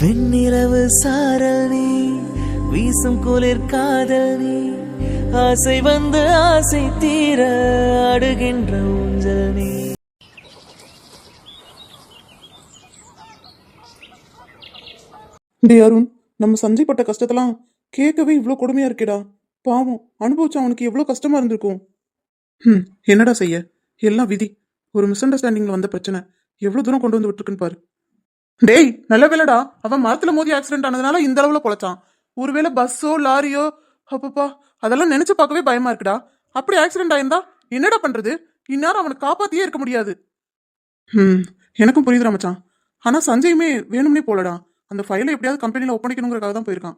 வெண்ணிலவு சாரல் நீ வீசும் குளிர் காதல் நீ ஆசை வந்து ஆசை தீர அடுகின்ற ஊஞ்சல் நீ. டே அருண் நம்ம சஞ்சய் பட்ட கஷ்டத்தெல்லாம் கேட்கவே இவ்வளோ கொடுமையா இருக்கேடா. பாவம் அனுபவிச்ச அவனுக்கு எவ்வளோ கஷ்டமா இருந்திருக்கும். ம் என்னடா செய்ய? எல்லாம் விதி. ஒரு மிஸ் அண்டர்ஸ்டாண்டிங்கில் வந்த பிரச்சனை. எவ்வளோ தூரம் கொண்டு வந்து விட்டுருக்குன்னு பாரு. டேய் நல்ல வேலைடா அவன் மரத்துல மோதி ஆக்சிடென்ட் ஆனதுனால இந்த அளவுல பொழைச்சான். ஒருவேளை பஸ்ஸோ லாரியோ அப்பப்பா அதெல்லாம் நினைச்சு பார்க்கவே பயமா இருக்குடா. அப்படி ஆக்சிடென்ட் ஆயிருந்தா என்னடா பண்றது? இந்நேரம் அவனை காப்பாத்தியே இருக்க முடியாது. ம் எனக்கும் புரியுதுடா மச்சான். ஆனா சஞ்சயுமே வேணும்னே போலடா. அந்த ஃபைலை எப்படியாவது கம்பெனியில் ஒப்படைக்கணுங்கிறக்காக தான் போயிருக்கான்.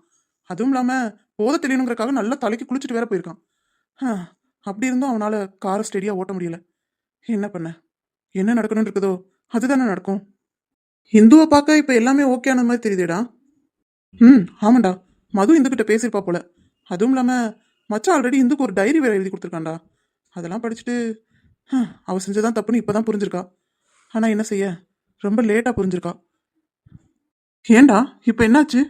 அதுவும் இல்லாம போத தெரியணுங்கிறக்காக நல்லா தலைக்கு குளிச்சுட்டு வேற போயிருக்கான். ஆ, அப்படி இருந்தும் அவனால காரை ஸ்டெடியா ஓட்ட முடியல. என்ன பண்ண? என்ன நடக்கணும்னு இருக்குதோ அதுதானே நடக்கும். இந்துவை பார்க்க இப்போ எல்லாமே ஓகே ஆன மாதிரி தெரியுதுடா. ம் ஆமாண்டா. மது இந்துக்கிட்ட பேசியிருப்பா போல. அதுவும் இல்லாமல் மச்சான் ஆல்ரெடி இந்துக்கு ஒரு டைரி வேறு எழுதி கொடுத்துருக்கான்டா. அதெல்லாம் படிச்சுட்டு அவள் அவ செஞ்சதான் தப்புன்னு இப்போ தான் புரிஞ்சிருக்கா. ஆனால் என்ன செய்ய? ரொம்ப லேட்டாக புரிஞ்சிருக்கா. ஏண்டா இப்போ என்னாச்சு?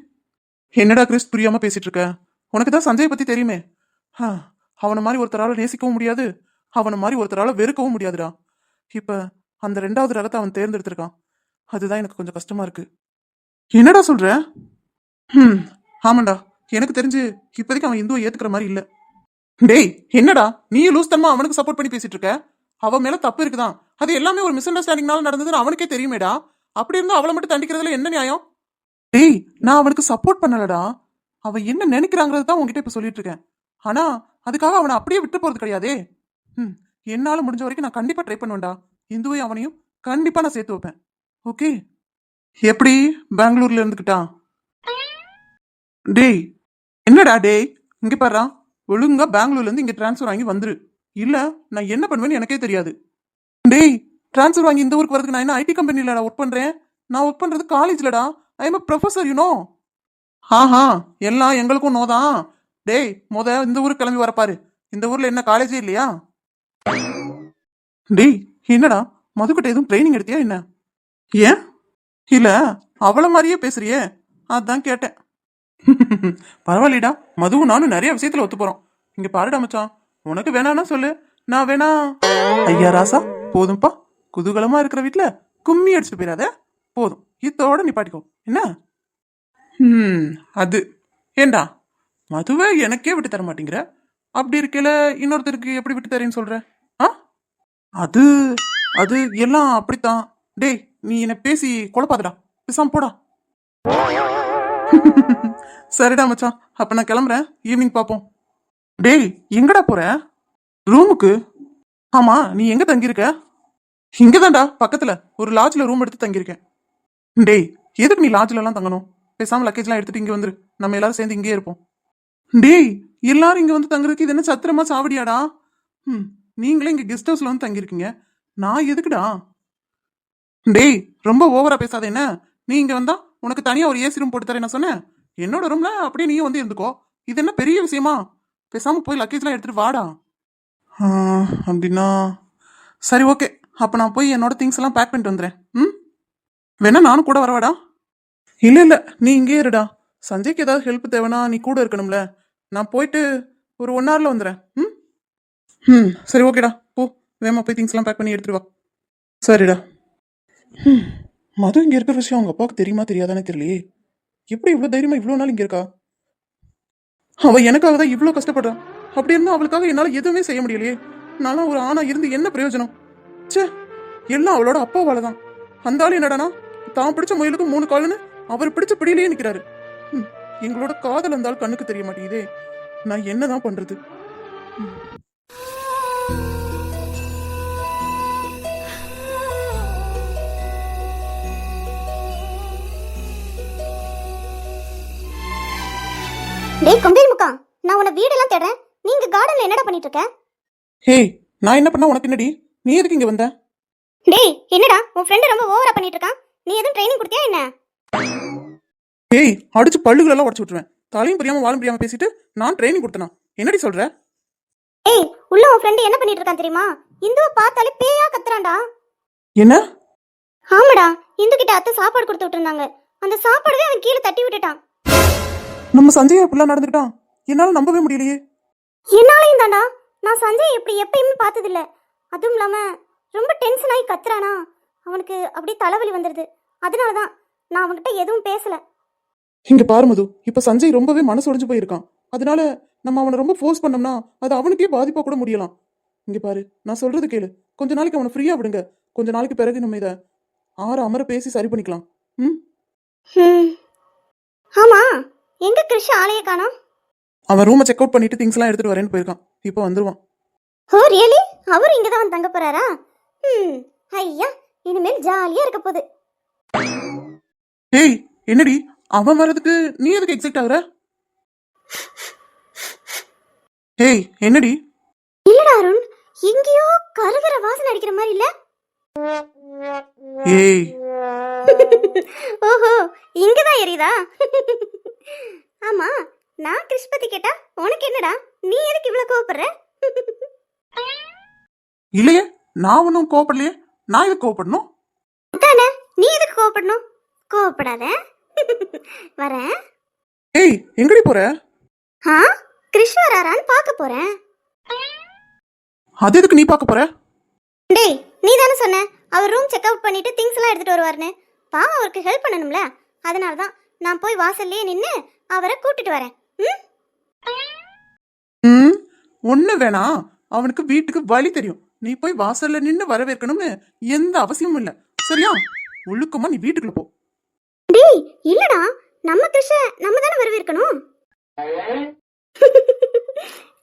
என்னடா கிறிஸ் புரியாமல் பேசிகிட்டு இருக்க? உனக்கு தான் சஞ்சயை பற்றி தெரியுமே. ஆ, அவனை மாதிரி ஒருத்தரால் நேசிக்கவும் முடியாது. அவனை மாதிரி ஒருத்தரால் வெறுக்கவும் முடியாதுடா. இப்போ அந்த ரெண்டாவது ரகத்தை அவன் தேர்ந்தெடுத்திருக்கான். அதுதான் எனக்கு கொஞ்சம் கஷ்டமா இருக்கு. என்னடா சொல்ற? ம் ஆமாண்டா. எனக்கு தெரிஞ்சு இப்போதைக்கு அவன் இந்துவை ஏத்துக்கிற மாதிரி இல்ல. டேய் என்னடா? நீ லூஸ் தன்மா அவனுக்கு சப்போர்ட் பண்ணி பேசிட்டு இருக்க? அவன் மேல தப்பு இருக்குதான். அது எல்லாமே ஒரு மிஸ் அண்டர்ஸ்டாண்டிங்னால நடந்ததுன்னு அவனுக்கே தெரியுமேடா. அப்படி இருந்தா அவளை மட்டும் தண்டிக்கிறதுல என்ன நியாயம்? டேய் நான் அவனுக்கு சப்போர்ட் பண்ணலடா. அவன் என்ன நினைக்கிறாங்கிறது தான் உங்ககிட்ட இப்ப சொல்லிட்டு இருக்கேன். ஆனா அதுக்காக அவனை அப்படியே விட்டு போறது கிடையாதே. ம் என்னால முடிஞ்ச வரைக்கும் நான் கண்டிப்பா ட்ரை பண்ணுவேன்டா. இந்துவையும் அவனையும் கண்டிப்பா நான் சேர்த்து வைப்பேன். ஓகே. எப்படி? பெங்களூர்ல இருந்துக்கிட்டான் டேய் என்னடா டேய்? இங்க பாரு ஒழுங்கா பெங்களூர்ல இருந்து இங்க டிரான்ஸ்ஃபர் வாங்கி வந்துரு. இல்ல நான் என்ன பண்ணுவேன்னு எனக்கே தெரியாது. டேய் ட்ரான்ஸ்ஃபர் வாங்கி இந்த ஊருக்கு வரதுக்கு நான் என்ன ஐடி கம்பெனில ஒர்க் பண்றேன்? நான் ஒர்க் பண்றது காலேஜ்லடா I am professor you know ஆஹா எல்லாம் எங்களுக்கும் நோதான் டேய் முத இந்த ஊருக்கு கிளம்பி வரப்பாரு இந்த ஊர்ல என்ன காலேஜே இல்லையா? டேய் என்னடா? மதுக்கிட்ட எதுவும் ட்ரைனிங் எடுத்தியா என்ன? ஏன்? இல்ல அவள மாதிரியே பேசுறியே. அதான் கேட்டேன். பரவாயில்லடா மதுவும் நானும் நிறைய விஷயத்துல ஒத்து போறோம். இங்க பாருடா மச்சான் உனக்கு வேணான்னா சொல்லு நான் வேணா ஐயா ராசா போதும்பா. குதூகலமா இருக்கிற வீட்டுல கும்மி அடிச்சுட்டு போயிடாத போதும் இத்தோட நிப்பாட்டிக்கோ. என்ன? ம் அது. ஏண்டா மதுவை எனக்கே விட்டு தர மாட்டேங்கிற? அப்படி இருக்கல இன்னொருத்தருக்கு எப்படி விட்டு தரேன்னு சொல்ற? ஆ? அது அது எல்லாம் அப்படித்தான். டேய் நீ என்ன பேசி குழப்பாதடா பேசாம போடா. சரிடா மச்சான். அப்ப நான் கிளம்புறேன். ஈவினிங் பாப்போம். டேய் எங்கடா போற? ரூமுக்கு ஆமா நீ எங்க தங்கியிருக்க? இங்கதான்டா பக்கத்துல. ஒரு லாட்ஜ்ல ரூம் எடுத்து தங்கியிருக்கேன். டேய் எதுக்கு நீ லாட்ஜ்ல எல்லாம் தங்கணும்? பேசாம லக்கேஜ்லாம் எடுத்துட்டு இங்க வந்துரு. நம்ம எல்லாரும் சேர்ந்து இங்கேயே இருப்போம். டேய் எல்லாரும் இங்க வந்து தங்குறதுக்கு இது என்ன சத்திரமா சாவடியாடா? ம் நீங்களே இங்க கெஸ்ட் ஹவுஸ்ல வந்து தங்கியிருக்கீங்க. நான் எதுக்குடா? டேய் ரொம்ப ஓவரா பேசாத என்ன? நீ இங்க வந்தா உனக்கு தனியா ஒரு ஏசி ரூம் போட்டு தரேன் நான் சொன்னேன். என்னோட ரூம்ல அப்படியே நீயும் வந்து இருந்துக்கோ. இது என்ன பெரிய விஷயமா? பேசாம போய் லக்கேஜ்லாம் எடுத்துட்டு வாடா. அப்படின்னா? சரி ஓகே அப்ப நான் போய் என்னோட திங்ஸ் எல்லாம் பேக் பண்ணிட்டு வந்துடுறேன் ம்? வேணா நானும் கூட வரவாடா? இல்ல இல்ல. நீ இங்கே இருடா. சஞ்சய்க்கு ஏதாவது ஹெல்ப் தேவைன்னா நீ கூட இருக்கணும்ல. நான் போயிட்டு ஒரு ஒன் ஹவர்ல வந்துடுறேன் ம்? ம் சரி ஓகேடா போ. வேமா போய் திங்ஸ் எல்லாம் பேக் பண்ணி எடுத்துட்டு வா. சரிடா. மது இங்கே இருக்கிற விஷயம் அவங்க அப்பாவுக்கு தெரியுமா தெரியாதானே தெரியலையே. எப்படி இவ்வளோ தைரியமா இவ்வளோ நாள் இங்கே இருக்கா? அவள் எனக்காக தான் இவ்வளோ கஷ்டப்படுறான் அப்படி இருந்தால் அவளுக்காக என்னால் எதுவுமே செய்ய முடியலையே. நானும் ஒரு ஆணாக இருந்து என்ன பிரயோஜனம்? ச்சே எல்லாம் அவளோட அப்பாவால தான் அந்த ஆள் என்னடானா தான் பிடிச்ச முயலுக்கு மூணு காலுன்னு அவர் பிடிச்ச பிடியிலேயே நிற்கிறாரு ம், எங்களோட காதல் அந்த ஆள் கண்ணுக்கு தெரிய மாட்டேங்குதே. நான் என்னதான் பண்றது? டேய் கொம்பேல் முக்கா நான் உன்னை வீடெல்லாம் தேடுறேன். நீங்க கார்டன்ல என்னடா பண்ணிட்டு இருக்க ஹேய் நான் என்ன பண்ணா? உனக்கு என்னடி? நீ எதுக்கு இங்க வந்த? டேய் என்னடா? உன் ஃப்ரெண்ட் ரொம்ப ஓவரா பண்ணிட்டு இருக்கான் நீ எதுவும் ட்ரைனிங் கொடுத்தியா என்ன? ஏய் அடிச்சு பல்லுகள் எல்லாம் உடச்சு விட்டுருவேன். தலையும் புரியாம வாழும் புரியாம பேசிட்டு நான் ட்ரைனிங் கொடுத்தனா? என்னடி சொல்ற? ஏய் உள்ள உன் ஃப்ரெண்ட் என்ன பண்ணிட்டு இருக்கான் தெரியுமா? இந்துவை பார்த்தாலே பேயா கத்துறான்டா. என்ன? ஆமாடா இந்து கிட்ட அத்தை சாப்பாடு கொடுத்து விட்டுருந்தாங்க. அந்த சாப்பாடவே அவன் கீழே தட்டி விட்டுட்டான். நம்ம சஞ்சய் இப்படிலாம் நடந்துக்கிட்டான் என்னால நம்பவே முடியலையே. என்னாலையும் தாண்டா நான் சஞ்சய் இப்படி எப்பயுமே பார்த்ததில்ல. அதுவும் இல்லாம ரொம்ப டென்ஷன் ஆகி கத்துறானா. அவனுக்கு அப்படியே தலைவலி வந்துடுது அதனால தான் நான் அவன்கிட்ட எதுவும் பேசல. இங்க பாரு மது. இப்ப சஞ்சய் ரொம்பவே மனசு உடைஞ்சு போயிருக்கான். அதனால நம்ம அவனை ரொம்ப ஃபோர்ஸ் பண்ணோம்னா அது அவனுக்கே பாதிப்பா கூட முடியலாம். இங்க பாரு. நான் சொல்றது கேளு. கொஞ்ச நாளைக்கு அவனை ஃப்ரீயா விடுங்க. கொஞ்ச நாளைக்கு பிறகு நம்ம இத ஆற அமர பேசி சரி பண்ணிக்கலாம். ம் ஹம். ஆமா கிருஷ் ஆளைய காணோம். அவன் ரூமை செக் அவுட் பண்ணிட்டு திங்ஸ் எல்லாம் எடுத்துட்டு வரேன்னு போயிருக்கான். இப்போ வந்துருவான். ஓ ரியலி அவர் இங்க தான் தங்க போறாரா? ம் ஐயா இனிமேல் ஜாலியா இருக்க போகுது. ஏய் என்னடி? அவன் வர்றதுக்கு நீ எதுக்கு எக்ஸைட் ஆகுற? ஏய் என்னடி? இல்லடா அருண் எங்கேயோ கருகிற வாசனை அடிக்கிற மாதிரி இல்ல? ஏய். ஓஹோ இங்கதான் எரியுதா? ஆமா நான் கிருஷ் பத்தி கேட்டா உனக்கு என்னடா? நீ எதுக்கு இவ்வளவு கோவப்படுற? இல்லையே நான் ஒன்றும் கோவப்படலையே. நான் எதுக்கு கோவப்படணும்? தானே நீ எதுக்கு கோவப்படணும்? கோவப்படாத. வரேன். ஏய் எங்கடி போற? ஆ கிருஷ் வராரான்னு பார்க்க போறேன். அது எதுக்கு நீ பார்க்க போற? டேய் நீ தானே சொன்ன. அவர் ரூம் செக் அவுட் பண்ணிட்டு திங்ஸ் எல்லாம் எடுத்துட்டு வருவாருன்னு. பாவம் அவருக்கு ஹெல்ப் பண்ணணும்ல. அதனால தான் நான் போய் வாசல்லையே நின்று அவரை கூட்டிட்டு வரேன். ம்? ம் ஒண்ணு வேணாம் அவனுக்கு வீட்டுக்கு வழி தெரியும். நீ போய் வாசல்ல நின்னு வரவேற்கணும்னு எந்த அவசியமும் இல்ல. சரியா? ஒழுக்கமா நீ வீட்டுக்குள்ள போ. டேய் இல்லடா. நம்ம கிருஷ நம்ம தானே வரவேற்கணும்?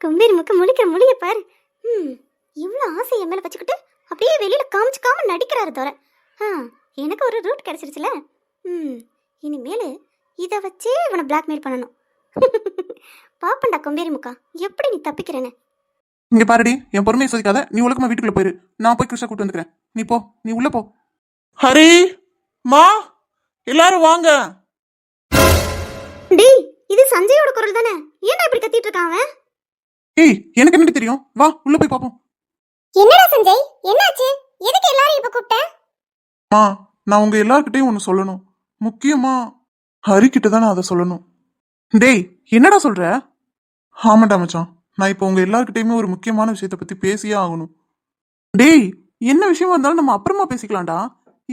கம்பீர் முக்க முழிக்கிற மொழிய பாரு. ம் இவ்வளோ ஆசை என் மேல வச்சுக்கிட்டு அப்படியே வெளியில காமிச்சுக்காம நடிக்கிறாரு தவிர ஆ எனக்கு ஒரு ரூட் கிடைச்சிருச்சுல? ம் இனிமேல் இதை வச்சே இவனை பிளாக்மெயில் பண்ணணும். பாப்பண்டா கொம்பேரி முக்கா எப்படி நீ தப்பிக்கிறேன்னு? இங்க பாருடி என் பொறுமையை சோதிக்காத நீ ஒழுக்கமா வீட்டுக்குள்ள போயிரு. நான் போய் கிருஷ்ணா கூட்டு வந்துக்கிறேன். நீ போ நீ உள்ள போ. ஹரி மா எல்லாரும் வாங்க. டேய் இது சஞ்சயோட குரல் தானே? ஏன்டா இப்படி கத்திட்டு இருக்கான் அவன்? ஏய் எனக்கு என்னடி தெரியும்? வா உள்ள போய் பாப்போம். என்னடா சஞ்சய் என்னாச்சு? எதுக்கு எல்லாரும் இப்ப கூப்பிட்ட? மா நான் உங்க எல்லார்கிட்டயும் ஒன்னு சொல்லணும். முக்கியமா ஹரிக்கிட்ட தான் நான் அதை சொல்லணும். டேய் என்னடா சொல்ற? ஆமாடா மச்சான். நான் இப்போ உங்க எல்லார்கிட்டயுமே ஒரு முக்கியமான விஷயத்த பத்தி பேசியே ஆகணும். டேய் என்ன விஷயமா இருந்தாலும் நம்ம அப்புறமா பேசிக்கலாம்டா.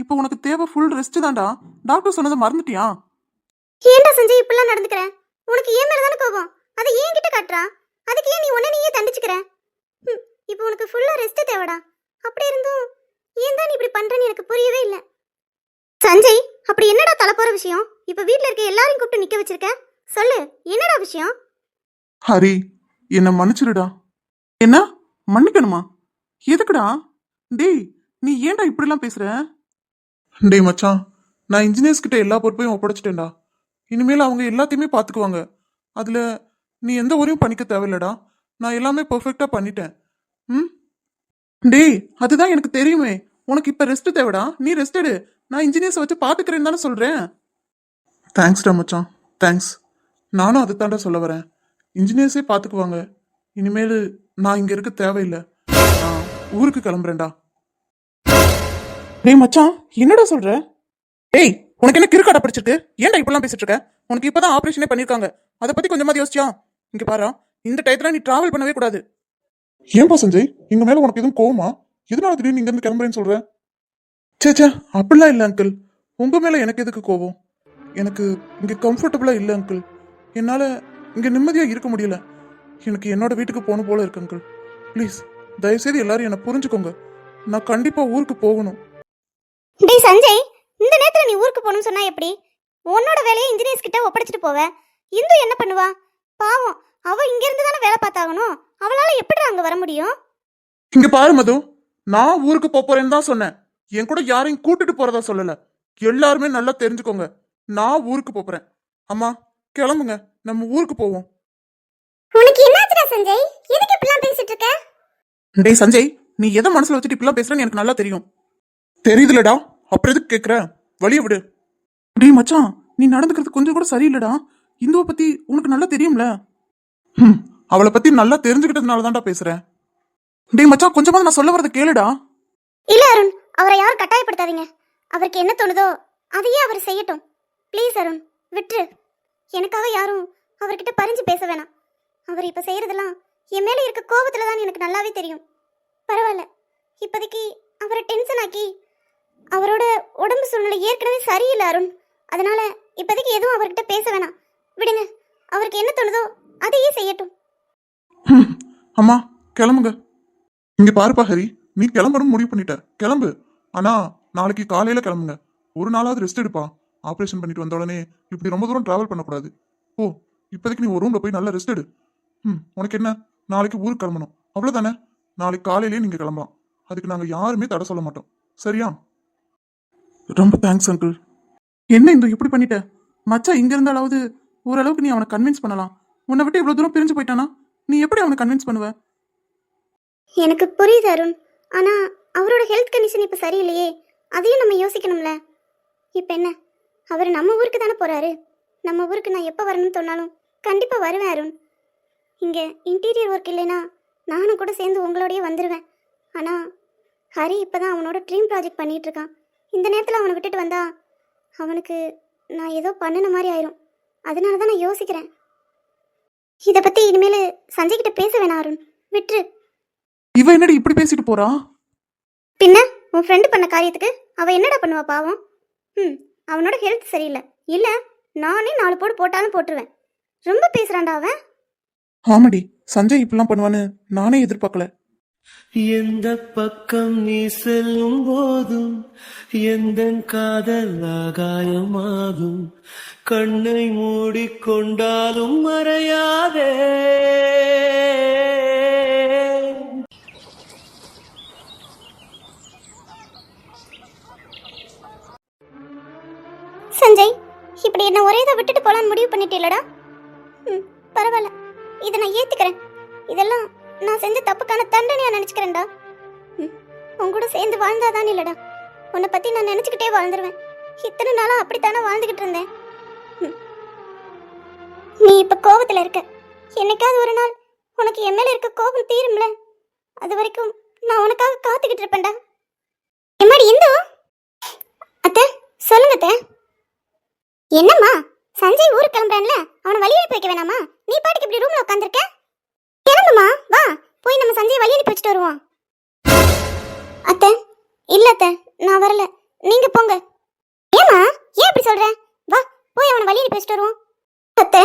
இப்போ உனக்கு தேவை ஃபுல் ரெஸ்ட் தான்டா. டாக்டர் சொன்னதை மறந்துட்டியா? ஏன்டா சஞ்சய் இப்படிலாம் நடந்துக்கிற? உனக்கு ஏன் மேல தானே கோபம்? அதை ஏன் கிட்ட காட்டுறா? அதுக்கு ஏன் நீ உன்ன நீயே தண்டிச்சுக்கிற? ம், இப்போ உனக்கு ஃபுல்லா ரெஸ்ட் தேவைடா. அப்படி இருந்தும் ஏன் தான் நீ இப்படி பண்றேன்னு எனக்கு புரியவே இல்லை. சஞ்சய் அப்படி என்னடா தலை போற விஷயம்? இப்போ வீட்ல இருக்க எல்லாரையும் கூப்பிட்டு நிக்க வச்சிருக்க? சொல்லு என்னடா விஷயம்? ஹரி என்னை மன்னிச்சிடுடா. என்ன? மன்னிக்கணுமா? எதுக்குடா? டேய் நீ ஏன்டா இப்படிலாம் பேசுற? டேய் மச்சான் நான் இன்ஜினியர்ஸ் கிட்ட எல்லா பொறுப்பையும் ஒப்படைச்சிட்டேன்டா. இனிமேல் அவங்க எல்லாத்தையுமே பார்த்துக்குவாங்க அதுல நீ எந்த ஊரையும் பண்ணிக்க தேவையில்லடா. நான் எல்லாமே பெர்ஃபெக்டா பண்ணிட்டேன். ம்? டேய் அதுதான் எனக்கு தெரியுமே. உனக்கு இப்ப ரெஸ்ட் தேவைடா. நீ ரெஸ்ட் எடு. நான் இன்ஜினியர்ஸ் வச்சு பார்த்துக்கிறேன்னு தானே சொல்கிறேன் தேங்க்ஸ்டா மச்சான். தேங்க்ஸ் நானும் அதை தாண்டா சொல்ல வரேன். இன்ஜினியர்ஸே பார்த்துக்குவாங்க இனிமேல் நான் இங்கே இருக்க தேவையில்லை. நான் ஊருக்கு கிளம்புறேன்டா. டேய் மச்சான் என்னடா சொல்ற? ஏய் உனக்கு என்ன கிறுக்காடா படிச்சிருக்கு? ஏன்டா இப்படிலாம் பேசிட்டு இருக்க உனக்கு இப்பதான் ஆபரேஷனே பண்ணிருக்காங்க. அதை பத்தி கொஞ்சமா யோசிச்சியா? இங்க பாரு இந்த டயத்துல நீ டிராவல் பண்ணவே கூடாது. ஏன்பா சஞ்சய் இங்கே மேல உனக்கு எதுவும் கோவமா? எதனால திடீர்னு இங்க இருந்து கிளம்புறேன்னு சொல்ற? சே சே அப்படிலாம் இல்ல அங்கிள் உங்க மேல எனக்கு எதுக்கு கோவம் எனக்கு இங்க கம்ஃபர்டபுளா இல்ல அங்கிள் என்னால இங்க நிம்மதியா இருக்க முடியல. எனக்கு என்னோட வீட்டுக்கு போகணும் போல இருக்கு அங்கிள் ப்ளீஸ் தயவுசெய்து எல்லாரும் என்னை புரிஞ்சுக்கோங்க. நான் கண்டிப்பா ஊருக்கு போகணும். டேய் சஞ்சய் இந்த நேரத்துல நீ ஊருக்கு போகணும்னு சொன்னா எப்படி? உன்னோட வேலையை இன்ஜினியர்ஸ் கிட்ட ஒப்படைச்சிட்டு போவ. இந்து என்ன பண்ணுவா? பாவம் அவ இங்க இருந்து தானே வேலை பார்த்தாகணும். அவளால எப்படி அங்க வர முடியும்? இங்க பாரு மது. நான் ஊருக்கு போப் போறேன்னு தான் சொன்னேன். என் கூட யாரையும் கூட்டிட்டு போறதா சொல்லல. எல்லாருமே நல்லா தெரிஞ்சுக்கோங்க. நான் ஊருக்கு போறேன். அம்மா கிளம்புங்க. நம்ம ஊருக்கு போவோம். உனக்கு என்னாச்சுடா சஞ்சய்? எதுக்கு இப்படிலாம் பேசிட்டு இருக்க? டேய் சஞ்சய் நீ எதை மனசுல வச்சுட்டு இப்படிலாம் பேசுறேன்னு எனக்கு நல்லா தெரியும். தெரியுதுலடா. அப்புறம் எதுக்கு கேக்குற? வழிய விடு. டேய் மச்சான் நீ நடந்துக்கிறது கொஞ்சம் கூட சரியில்லடா. இந்துவை பத்தி உனக்கு நல்லா தெரியும்ல? ம் அவளை பத்தி நல்லா தெரிஞ்சுக்கிட்டதுனால தான்டா பேசுறேன். டேய் மச்சான் கொஞ்சமாவது நான் சொல்ல வரதை கேளுடா. இல்ல அருண் அவரை யாரும் கட்டாயப்படுத்தாதீங்க. அவருக்கு என்ன தோணுதோ அதையே அவர் செய்யட்டும். ப்ளீஸ் அருண் விட்டுரு. எனக்காக யாரும் அவர்கிட்ட பறிஞ்சு பேச வேணாம். அவர் இப்போ செய்கிறதெல்லாம் என் மேலே இருக்க கோபத்தில் தான் எனக்கு நல்லாவே தெரியும். பரவாயில்ல. இப்போதைக்கு அவரை டென்ஷன் ஆக்கி அவரோட உடம்பு சூழ்நிலை ஏற்கனவே சரியில்லை அருண். அதனால் இப்போதைக்கு எதுவும் அவர்கிட்ட பேச வேணாம். விடுங்க. அவருக்கு என்ன தோணுதோ அதையே செய்யட்டும். அம்மா கிளம்புங்க. இங்க பாருப்பா ஹரி. நீ கிளம்பணும் முடிவு பண்ணிட்ட. கிளம்பு. அண்ணா நாளைக்கு காலையில கிளம்புங்க. ஒரு நாளாவது ரெஸ்ட் எடுப்பா. ஆப்ரேஷன் பண்ணிட்டு வந்த உடனே இப்படி ரொம்ப தூரம் டிராவல் பண்ணக்கூடாது. ஓ இப்போதைக்கு நீ ஒரு ரூம்ல போய் நல்லா ரெஸ்ட் எடு. ம் உனக்கு என்ன? நாளைக்கு ஊருக்கு கிளம்பணும். அவ்வளோதானே நாளைக்கு காலையிலேயே நீங்கள் கிளம்பலாம். அதுக்கு நாங்கள் யாருமே தடை சொல்ல மாட்டோம். சரியா? ரொம்ப தேங்க்ஸ் அங்கிள் என்ன இந்த இப்படி பண்ணிட்ட? மச்சான் இங்க இருந்தாலாவது ஓரளவுக்கு நீ அவனை கன்வின்ஸ் பண்ணலாம். உன்னை விட்டு இவ்வளோ தூரம் பிரிஞ்சு போயிட்டானா? நீ எப்படி அவனை கன்வின்ஸ் பண்ணுவ? எனக்கு புரியுது அருண். ஆனால் அவரோட ஹெல்த் கண்டிஷன் இப்போ சரியில்லையே அதையும் நம்ம யோசிக்கணும்ல. இப்போ என்ன? அவர் நம்ம ஊருக்கு தானே போகிறாரு நம்ம ஊருக்கு நான் எப்போ வரணும்னு சொன்னாலும் கண்டிப்பாக வருவேன் அருண். இங்கே இன்டீரியர் ஒர்க் இல்லைன்னா நானும் கூட சேர்ந்து உங்களோடயே வந்துடுவேன் ஆனால் ஹரி இப்போ தான் அவனோட ட்ரீம் ப்ராஜெக்ட் பண்ணிகிட்ருக்கான் இருக்கான். இந்த நேரத்தில் அவனை விட்டுட்டு வந்தா அவனுக்கு நான் ஏதோ பண்ணின மாதிரி ஆயிரும். அதனால தான் நான் யோசிக்கிறேன். இதை பற்றி இனிமேல் சஞ்சய்கிட்ட பேச வேணாம் அருண். விட்டுரு இவ என்னடி இப்படி பேசிட்டு போறா? பின்ன உன் ஃப்ரெண்டு பண்ண காரியத்துக்கு அவ என்னடா பண்ணுவா பாவம்? ம் அவனோட ஹெல்த் சரியில்லை. இல்ல நானே நாலு போடு போட்டாலும் போட்டுருவேன். ரொம்ப பேசுறான்டா அவன். ஆமாடி சஞ்சய் இப்படிலாம் பண்ணுவான்னு நானே எதிர்பார்க்கல. எந்த பக்கம் நீ செல்லும் போதும் எந்த காதல் ஆகாயமாகும். கண்ணை மூடிக்கொண்டாலும் மறையாதே. சஞ்சய் இப்படி என்ன ஒரே இதை விட்டுட்டு போலான்னு முடிவு பண்ணிட்டீலடா. ம் பரவாயில்ல. இதை நான் ஏத்துக்கிறேன். இதெல்லாம் நான் செஞ்ச தப்புக்கான தண்டனையா நினைச்சுக்கிறேன்டா. ம் உன் கூட சேர்ந்து வாழ்ந்தாதான் இல்லடா. உன்னை பத்தி நான் நினைச்சுக்கிட்டே வாழ்ந்துருவேன். இத்தனை நாளா அப்படித்தானே வாழ்ந்துகிட்டு இருந்தேன். ம். நீ இப்ப கோபத்துல இருக்க. என்னைக்காவது ஒரு நாள் உனக்கு என் மேல இருக்க கோபம் தீரும்ல? அது வரைக்கும் நான் உனக்காக காத்துக்கிட்டு இருப்பேன்டா. எம்மாடி இந்து. அத்தை சொல்லுங்க அத்தை. என்னம்மா? சஞ்சய் ஊருக்கு கிளம்புறான்ல. அவனை வழி அனுப்பி வைக்க வேணாமா? நீ பாட்டுக்கு இப்படி ரூம்ல உட்காந்துருக்க கிளம்புமா வா. போய் நம்ம சஞ்சய் வழி அனுப்பி வச்சுட்டு வருவோம். அத்தை இல்ல அத்தை நான் வரல. நீங்க போங்க. ஏமா ஏன் இப்படி சொல்ற? வா போய் அவனை வழி அனுப்பி வச்சுட்டு வருவோம். அத்தை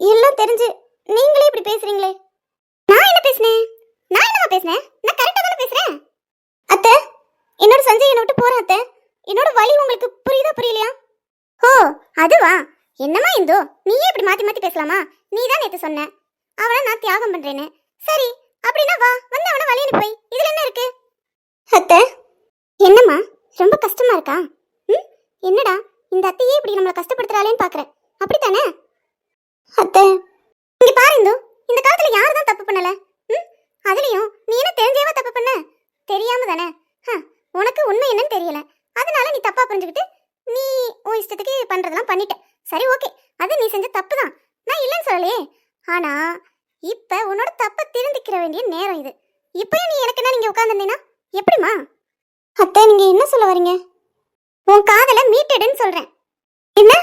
எல்லாம் தெரிஞ்சு நீங்களே இப்படி பேசுறீங்களே. நான் என்ன பேசினேன்? நான் என்னமா பேசினேன்? நான் கரெக்டா தானே பேசுறேன்? அத்தை என்னோட சஞ்சய் என்னை விட்டு போறேன் அத்தை. என்னோட வழி உங்களுக்கு புரியுதா புரியலையா? ஓ அதுவா? என்னம்மா இந்தோ நீயே இப்படி மாத்தி மாத்தி பேசலாமா? நீ தான் நேத்து சொன்ன. அவனை நான் தியாகம் பண்றேன்னு. சரி அப்படின்னா வா வந்து அவனை வழியனு போய். இதுல என்ன இருக்கு? அத்தை. என்னம்மா? ரொம்ப கஷ்டமா இருக்கா? ம்? என்னடா இந்த அத்தையே இப்படி நம்மளை கஷ்டப்படுத்துறாளேன்னு பாக்குறேன் அப்படித்தானே? அத்தை. இங்க பாரு இந்து இந்த காலத்துல யாரு தான் தப்பு பண்ணல? ம்? அதுலயும் நீ என்ன தெரிஞ்சேவா தப்பு பண்ண? தெரியாம தானே உனக்கு உண்மை என்னன்னு தெரியல. அதனால நீ தப்பா புரிஞ்சுக்கிட்டு நீ உன் இஷ்டத்துக்கு பண்ணுறதெல்லாம் பண்ணிட்ட. சரி ஓகே. அது நீ செஞ்ச தப்பு தான் நான் இல்லைன்னு சொல்லலையே. ஆனால் இப்போ உன்னோட தப்பை திருந்திக்கிற வேண்டிய நேரம் இது. இப்பயும் நீ எனக்கு என்ன நீங்கள் உட்காந்துருந்தீங்கன்னா எப்படிம்மா? அத்தை நீங்கள் என்ன சொல்ல வரீங்க? உன் காதலை மீட்டடுன்னு சொல்கிறேன் என்ன?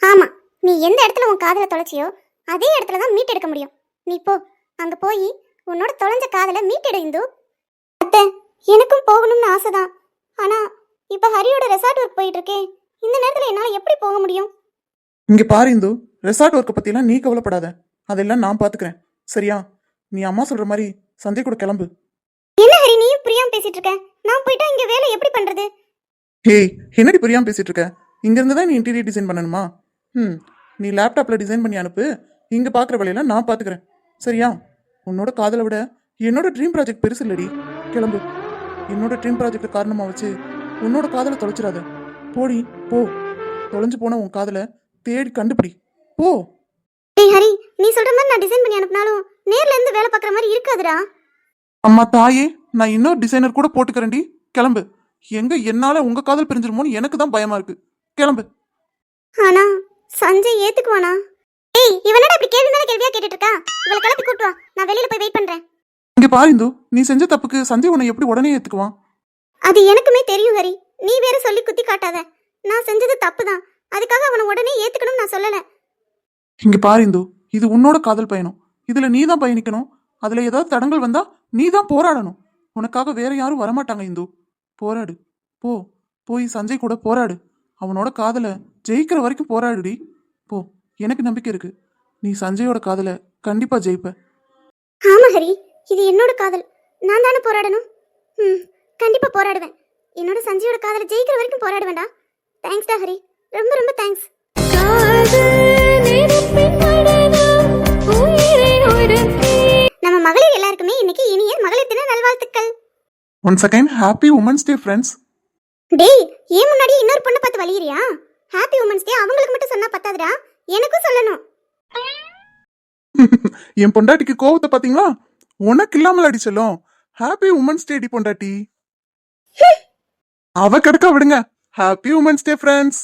ஆமாம் நீ எந்த இடத்துல உன் காதலை தொலைச்சியோ அதே இடத்துல தான் மீட் எடுக்க முடியும். நீ போ. அங்கே போய் உன்னோட தொலைஞ்ச காதலை மீட்டெடு இந்து. அத்தை எனக்கும் போகணும்னு ஆசை தான் ஆனால் இப்ப ஹரியோட ரெசார்ட் ஒர்க் போயிட்டு இருக்கேன் இந்த நேரத்துல என்னால எப்படி போக முடியும்? இங்க பாரு இந்து ரெசார்ட் ஒர்க்கை பத்திலாம் நீ கவலைப்படாத. அதெல்லாம் நான் பாத்துக்கிறேன். சரியா? நீ அம்மா சொல்ற மாதிரி சஞ்சய் கூட கிளம்பு. என்ன ஹரி நீயும் புரியாம பேசிட்டு இருக்க நான் போயிட்டா இங்க வேலை எப்படி பண்றது? ஹேய் என்னடி புரியாம பேசிட்டு இருக்க இங்க இருந்து தான் நீ இன்டீரியர் டிசைன் பண்ணணுமா? ம் நீ லேப்டாப்ல டிசைன் பண்ணி அனுப்பு. இங்க பாக்குற வேலையெல்லாம் நான் பாத்துக்கிறேன். சரியா? உன்னோட காதலை விட என்னோட ட்ரீம் ப்ராஜெக்ட் பெருசு இல்லடி. கிளம்பு. என்னோட ட்ரீம் ப்ராஜெக்ட் காரணமா வச்சு உன்னோட காதலை தொலைச்சிடாத. போடி போ. தொலைஞ்சு போன உன் காதலை தேடி கண்டுபிடி. போ. டேய் ஹரி நீ சொல்ற மாதிரி நான் டிசைன் பண்ணி அனுப்புனாலும் நேர்ல இருந்து வேலை பார்க்குற மாதிரி இருக்காதுடா. அம்மா தாயே நான் இன்னொரு டிசைனர் கூட போட்டுக்கிறேன்டி. கிளம்பு. எங்க என்னால உங்க காதல் பிரிஞ்சிருமோன்னு எனக்கு தான் பயமா இருக்கு. கிளம்பு. ஆனா சஞ்சய் ஏத்துக்குவானா? ஏய் இவனடா இப்படி கேள்வி மேல கேள்வியா கேட்டுட்டு இருக்கா இவளை கிளப்பி கூட்டு வா நான் வெளியில போய் வெயிட் பண்றேன். இங்க பாரு இந்து. நீ செஞ்ச தப்புக்கு சஞ்சய் உன்னை எப்படி உடனே ஏத்துக்குவான்? அது எனக்குமே தெரியும் ஹரி. நீ வேற சொல்லி குத்தி காட்டாத. நான் செஞ்சது தப்பு தான் அதுக்காக அவனை உடனே ஏத்துக்கணும்னு நான் சொல்லல. இங்க பாரு இந்து. இது உன்னோட காதல் பயணம். இதுல நீ தான் பயணிக்கணும். அதுல ஏதாவது தடங்கள் வந்தா நீ தான் போராடணும். உனக்காக வேற யாரும் வரமாட்டாங்க இந்து. போராடு. போ. போய் சஞ்சய் கூட போராடு. அவனோட காதலை ஜெயிக்கிற வரைக்கும் போராடுடி. போ. எனக்கு நம்பிக்கை இருக்கு. நீ சஞ்சயோட காதலை கண்டிப்பா ஜெயிப்ப. ஆமா ஹரி. இது என்னோட காதல். நான் தானே போராடணும்? ம் கண்டிப்பா போராடுவேன். என்னோட சஞ்சயோட காதலை ஜெயிக்கிற வரைக்கும் போராடுவேன்டா. தேங்க்ஸ்டா ஹரி. ரொம்ப ரொம்ப தேங்க்ஸ் நம்ம மகளிர் எல்லாருக்குமே இன்னைக்கு இனிய மகளிர் தின நல்வாழ்த்துக்கள். One second happy women's day friends டேய் ஏன் முன்னாடி இன்னொரு பொண்ணை பார்த்து வலியுறியா? ஹாப்பி உமன்ஸ் டே அவங்களுக்கு மட்டும் சொன்னா பத்தாதுடா. எனக்கும் சொல்லணும். என் பொண்டாட்டிக்கு கோவத்தை பாத்தீங்களா உனக்கு இல்லாமல் அடிச்சலும் ஹாப்பி உமன்ஸ் டே டி பொண்டாட்டி. அவ கடுக்க விடுங்க. Happy women's day friends